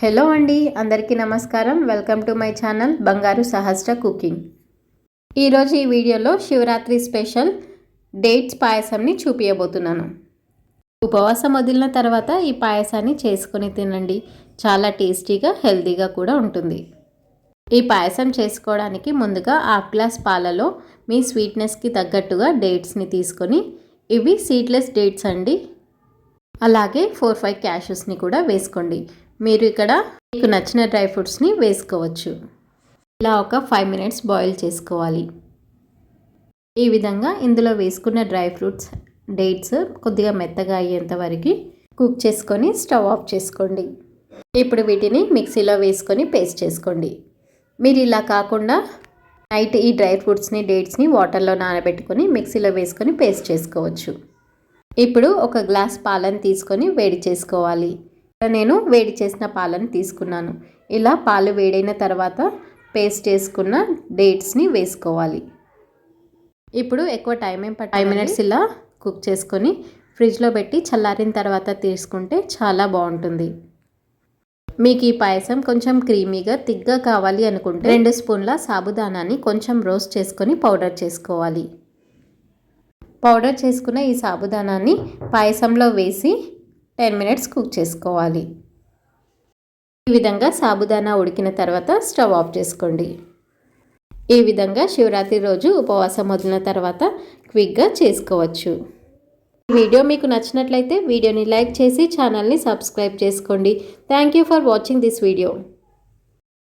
Hello అండి అందరికీ నమస్కారం. వెల్కమ్ టు మై ఛానల్ బంగారు సహస్ర కుకింగ్. ఈరోజు ఈ వీడియోలో శివరాత్రి స్పెషల్ డేట్స్ పాయసంని చూపించబోతున్నాను ఉపవాసం వదిలిన తర్వాత ఈ పాయసాన్ని చేసుకొని తినండి. చాలా టేస్టీగా హెల్తీగా కూడా ఉంటుంది. ఈ పాయసం చేసుకోవడానికి ముందుగా హాఫ్ గ్లాస్ పాలలో మీ స్వీట్నెస్కి తగ్గట్టుగా డేట్స్ని తీసుకొని ఇవి సీడ్లెస్ డేట్స్ అండి. అలాగే ఫోర్ ఫైవ్ క్యాషెస్ని కూడా వేసుకోండి. మీరు ఇక్కడ మీకు నచ్చిన డ్రై ఫ్రూట్స్ని వేసుకోవచ్చు. ఇలా ఒక ఫైవ్ మినిట్స్ బాయిల్ చేసుకోవాలి. ఈ విధంగా ఇందులో వేసుకున్న డ్రై ఫ్రూట్స్ డేట్స్ కొద్దిగా మెత్తగా అయ్యేంత వరకు కుక్ చేసుకొని స్టవ్ ఆఫ్ చేసుకోండి. ఇప్పుడు వీటిని మిక్సీలో వేసుకొని పేస్ట్ చేసుకోండి. మీరు ఇలా కాకుండా నైట్ ఈ డ్రై ఫ్రూట్స్ని డేట్స్ని వాటర్లో నానబెట్టుకొని మిక్సీలో వేసుకొని పేస్ట్ చేసుకోవచ్చు. ఇప్పుడు ఒక గ్లాస్ పాలను తీసుకొని వేడి చేసుకోవాలి. నేను వేడి చేసిన పాలను తీసుకున్నాను. ఇలా పాలు వేడైన తర్వాత పేస్ట్ చేసుకున్న డేట్స్ని వేసుకోవాలి. ఇప్పుడు ఎక్కువ టైం ఏం పట్టి ఫైవ్ మినిట్స్ ఇలా కుక్ చేసుకొని ఫ్రిడ్జ్లో పెట్టి చల్లారిన తర్వాత తీసుకుంటే చాలా బాగుంటుంది. మీకు ఈ పాయసం కొంచెం క్రీమీగా తిగ్గా కావాలి అనుకుంటే రెండు స్పూన్ల సాబుదానాన్ని కొంచెం రోస్ట్ చేసుకొని పౌడర్ చేసుకోవాలి. పౌడర్ చేసుకున్న ఈ సాబుదానాన్ని పాయసంలో వేసి టెన్ మినిట్స్ కుక్ చేసుకోవాలి. ఈ విధంగా సాబుదానా ఉడికిన తర్వాత స్టవ్ ఆఫ్ చేసుకోండి. ఈ విధంగా శివరాత్రి రోజు ఉపవాసం వదిలిన తర్వాత క్విక్గా చేసుకోవచ్చు. వీడియో మీకు నచ్చినట్లయితే వీడియోని లైక్ చేసి ఛానల్ని సబ్స్క్రైబ్ చేసుకోండి. Thank you for watching this video